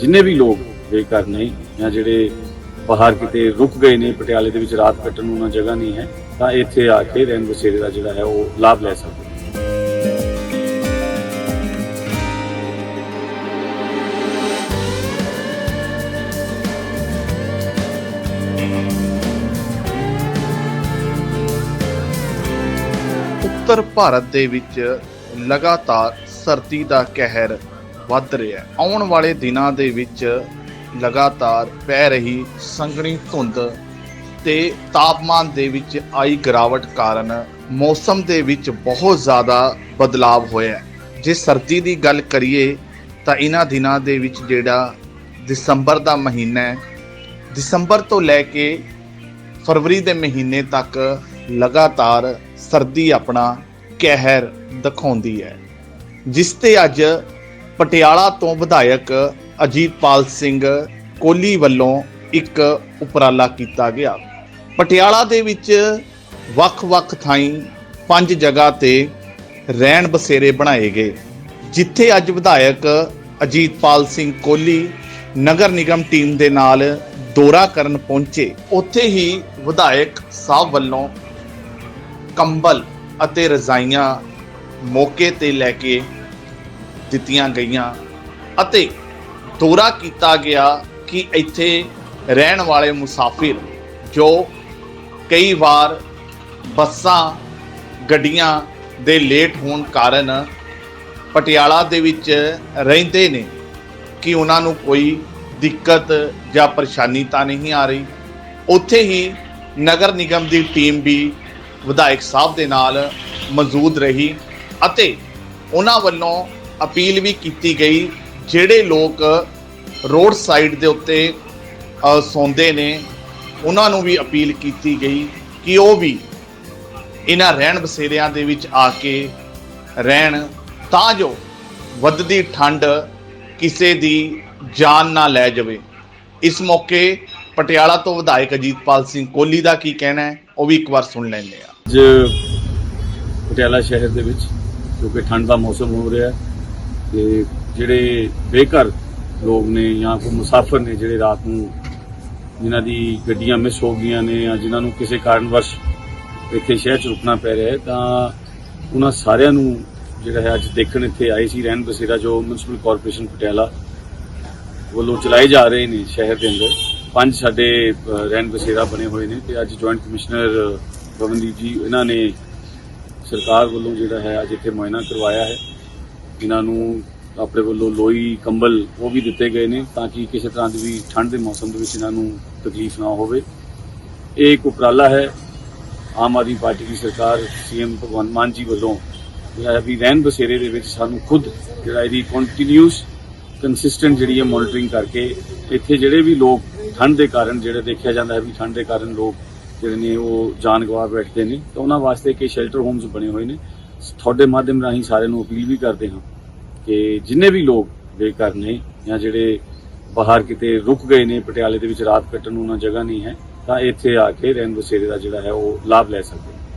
ਜਿੰਨੇ ਵੀ ਲੋਕ ਬੇਘਰ ਨੇ ਜਾਂ ਜਿਹੜੇ ਬਾਹਰ ਕਿਤੇ ਰੁਕ ਗਏ ਨੇ, ਪਟਿਆਲੇ ਦੇ ਵਿੱਚ ਰਾਤ ਕੱਟਣ ਨੂੰ ਉਹਨਾਂ ਜਗ੍ਹਾ ਨਹੀਂ ਹੈ, ਤਾਂ ਇੱਥੇ ਆ ਕੇ ਰਹਿਣ ਬਸੇਰੇ ਦਾ ਜਿਹੜਾ ਹੈ, ਉਹ ਲਾਭ ਲੈ ਸਕਦੇ ਉੱਤਰ ਭਾਰਤ ਦੇ ਵਿੱਚ ਲਗਾਤਾਰ ਸਰਦੀ ਦਾ ਕਹਿਰ ਵੱਧ ਰਿਹਾ ਹੈ। ਆਉਣ ਵਾਲੇ ਦਿਨਾਂ ਦੇ ਵਿੱਚ ਲਗਾਤਾਰ ਪੈ ਰਹੀ ਸੰਘਣੀ ਧੁੰਦ ਤੇ ਤਾਪਮਾਨ ਦੇ ਵਿੱਚ ਆਈ ਗਿਰਾਵਟ ਕਾਰਨ ਮੌਸਮ ਦੇ ਵਿੱਚ ਬਹੁਤ ਜ਼ਿਆਦਾ ਬਦਲਾਵ ਹੋਇਆ ਹੈ। ਜੇ ਸਰਦੀ ਦੀ ਗੱਲ ਕਰੀਏ ਤਾਂ ਇਹਨਾਂ ਦਿਨਾਂ ਦੇ ਵਿੱਚ ਜਿਹੜਾ ਦਸੰਬਰ ਦਾ ਮਹੀਨਾ ਹੈ, ਦਸੰਬਰ ਤੋਂ ਲੈ ਕੇ ਫਰਵਰੀ ਦੇ ਮਹੀਨੇ ਤੱਕ ਲਗਾਤਾਰ ਸਰਦੀ ਆਪਣਾ ਕਹਿਰ ਦਿਖਾਉਂਦੀ ਹੈ, ਜਿਸ ਤੇ ਅੱਜ ਪਟਿਆਲਾ ਤੋਂ ਵਿਧਾਇਕ ਅਜੀਤਪਾਲ ਸਿੰਘ ਕੋਹਲੀ ਵੱਲੋਂ ਇੱਕ ਉਪਰਾਲਾ ਕੀਤਾ ਗਿਆ। ਪਟਿਆਲਾ ਦੇ ਵਿੱਚ ਵੱਖ-ਵੱਖ ਥਾਈਂ ਪੰਜ ਜਗ੍ਹਾ ਤੇ ਰਹਿਣ ਬਸੇਰੇ ਬਣਾਏ ਗਏ, ਜਿੱਥੇ ਅੱਜ ਵਿਧਾਇਕ ਅਜੀਤਪਾਲ ਸਿੰਘ ਕੋਹਲੀ ਨਗਰ ਨਿਗਮ ਟੀਮ ਦੇ ਨਾਲ ਦੌਰਾ ਕਰਨ ਪਹੁੰਚੇ। ਉੱਥੇ ਹੀ ਵਿਧਾਇਕ ਸਾਹਿਬ ਵੱਲੋਂ ਕੰਬਲ ਅਤੇ ਰਜ਼ਾਈਆਂ ਮੌਕੇ ਤੇ ਲੈ ਕੇ ਦਿੱਤੀਆਂ ਗਈਆਂ ਅਤੇ ਦੌਰਾ ਕੀਤਾ ਗਿਆ ਕਿ ਇੱਥੇ ਰਹਿਣ ਵਾਲੇ ਮੁਸਾਫਿਰ ਜੋ ਕਈ ਵਾਰ ਬੱਸਾਂ, ਗੱਡੀਆਂ ਦੇ ਲੇਟ ਹੋਣ ਕਾਰਨ ਪਟਿਆਲਾ ਦੇ ਵਿੱਚ ਰਹਿੰਦੇ ਨੇ ਕਿ ਉਹਨਾਂ ਨੂੰ ਕੋਈ ਦਿੱਕਤ ਜਾਂ ਪਰੇਸ਼ਾਨੀ ਤਾਂ ਨਹੀਂ ਆ ਰਹੀ। ਉੱਥੇ ਹੀ ਨਗਰ ਨਿਗਮ ਦੀ ਟੀਮ ਵੀ ਵਿਧਾਇਕ ਸਾਹਿਬ ਦੇ ਨਾਲ ਮੌਜੂਦ ਰਹੀ ਅਤੇ ਉਹਨਾਂ ਵੱਲੋਂ ਅਪੀਲ ਵੀ ਕੀਤੀ ਗਈ, ਜਿਹੜੇ ਲੋਕ ਰੋਡ ਸਾਈਡ ਦੇ ਉੱਤੇ ਸੌਂਦੇ ਨੇ, ਉਹਨਾਂ ਨੂੰ ਵੀ ਅਪੀਲ ਕੀਤੀ ਗਈ ਕਿ ਉਹ ਵੀ ਇਹਨਾਂ ਰਹਿਣ ਬਸੇਰਿਆਂ ਦੇ ਵਿੱਚ ਆ ਕੇ ਰਹਿਣ, ਤਾਂ ਜੋ ਵੱਧਦੀ ਠੰਡ ਕਿਸੇ ਦੀ ਜਾਨ ਨਾ ਲੈ ਜਾਵੇ। ਇਸ ਮੌਕੇ ਪਟਿਆਲਾ ਤੋਂ ਵਿਧਾਇਕ ਅਜੀਤਪਾਲ ਸਿੰਘ ਕੋਹਲੀ ਦਾ ਕੀ ਕਹਿਣਾ ਹੈ, ਉਹ ਵੀ ਇੱਕ ਵਾਰ ਸੁਣ ਲੈਂਦੇ ਆ ਅੱਜ ਪਟਿਆਲਾ ਸ਼ਹਿਰ ਦੇ ਵਿੱਚ, ਕਿਉਂਕਿ ਠੰਡ ਦਾ ਮੌਸਮ ਹੋ ਰਿਹਾ ਹੈ ਤੇ ਜਿਹੜੇ ਬੇਘਰ ਲੋਕ ਨੇ ਜਾਂ ਕੋਈ ਮੁਸਾਫਰ ਨੇ ਜਿਹੜੇ ਰਾਤ ਨੂੰ ਜਿਨ੍ਹਾਂ ਦੀ ਗੱਡੀਆਂ ਮਿਸ ਹੋ ਗਈਆਂ ਨੇ ਜਾਂ ਜਿਨ੍ਹਾਂ ਨੂੰ ਕਿਸੇ ਕਾਰਨਵਸ਼ ਇੱਥੇ ਸ਼ਹਿਰ 'ਚ ਰੁਕਣਾ ਪੈ ਰਿਹਾ ਹੈ, ਤਾਂ ਉਹਨਾਂ ਸਾਰਿਆਂ ਨੂੰ ਜਿਹੜਾ ਹੈ ਅੱਜ ਦੇਖਣ ਇੱਥੇ ਆਏ ਸੀ ਰਹਿਣ ਬਸੇਰਾ ਜੋ ਮਿਊਨਿਸਪਲ ਕਾਰਪੋਰੇਸ਼ਨ ਪਟਿਆਲਾ ਵੱਲੋਂ ਚਲਾਏ ਜਾ ਰਹੇ ਨੇ ਸ਼ਹਿਰ ਦੇ ਅੰਦਰ। ਪੰਜ ਸਾਡੇ ਰਹਿਣ ਬਸੇਰਾ ਬਣੇ ਹੋਏ ਨੇ ਤੇ ਅੱਜ ਜੁਆਇੰਟ ਕਮਿਸ਼ਨਰ ਪਵਨਦੀਪ ਜੀ, ਇਹਨਾਂ ਨੇ ਸਰਕਾਰ ਵੱਲੋਂ ਜਿਹੜਾ ਹੈ ਅੱਜ ਇੱਥੇ ਮੁਆਇਨਾ ਕਰਵਾਇਆ ਹੈ। ਇਹਨਾਂ ਨੂੰ ਆਪਣੇ ਵੱਲੋਂ ਲੋਈ ਕੰਬਲ ਉਹ ਵੀ ਦਿੱਤੇ ਗਏ ਨੇ ਤਾਂ ਕਿ ਕਿਸੇ ਤਰ੍ਹਾਂ ਦੀ ਵੀ ਠੰਡ ਦੇ ਮੌਸਮ ਦੇ ਵਿੱਚ ਇਹਨਾਂ ਨੂੰ ਤਕਲੀਫ ਨਾ ਹੋਵੇ। ਇਹ ਇੱਕ ਉਪਰਾਲਾ ਹੈ। ਆਮ ਆਦਮੀ ਪਾਰਟੀ ਦੀ ਸਰਕਾਰ ਸੀਐਮ ਭਗਵੰਤ ਮਾਨ ਜੀ ਵੱਲੋਂ ਜਿਹੜਾ ਵੀ ਰਹਿਣ ਬਸੇਰੇ ਦੇ ਵਿੱਚ ਸਾਨੂੰ ਖੁਦ ਜਿਹੜਾ ਇਹਦੀ ਕੰਟੀਨਿਊਸ ਕੰਸਿਸਟੈਂਟ ਜਿਹੜੀ ਹੈ ਮੋਨਿਟਰਿੰਗ ਕਰਕੇ ਇੱਥੇ ਜਿਹੜੇ ਵੀ ਲੋਕ ਠੰਡ ਦੇ ਕਾਰਨ ਜਿਹੜੇ ਦੇਖਿਆ ਜਾਂਦਾ ਹੈ ਵੀ ਠੰਡ ਦੇ ਕਾਰਨ ਲੋਕ ਜਿਹੜੇ ਨੇ ਉਹ ਜਾਨ ਗਵਾ ਬੈਠਦੇ ਨੇ ਤਾਂ ਉਹਨਾਂ ਵਾਸਤੇ ਕਿ ਸ਼ੈਲਟਰ ਹੋਮਸ ਬਣੇ ਹੋਏ ਨੇ। ਤੁਹਾਡੇ ਮਾਧਿਅਮ ਰਾਹੀਂ ਸਾਰਿਆਂ ਨੂੰ ਅਪੀਲ ਵੀ ਕਰਦੇ ਹਾਂ ਕਿ ਜਿੰਨੇ ਵੀ ਲੋਕ ਬੇਘਰ ਨੇ ਜਾਂ ਜਿਹੜੇ ਬਾਹਰ ਕਿਤੇ ਰੁਕ ਗਏ ਨੇ, ਪਟਿਆਲੇ ਦੇ ਵਿੱਚ ਰਾਤ ਕੱਟਣ ਨੂੰ ਉਹਨਾਂ ਜਗ੍ਹਾ ਨਹੀਂ ਹੈ, ਤਾਂ ਇੱਥੇ ਆ ਕੇ ਰਹਿਣ ਬਸੇਰੇ ਦਾ ਜਿਹੜਾ ਹੈ ਉਹ ਲਾਭ ਲੈ ਸਕਦੇ ਨੇ।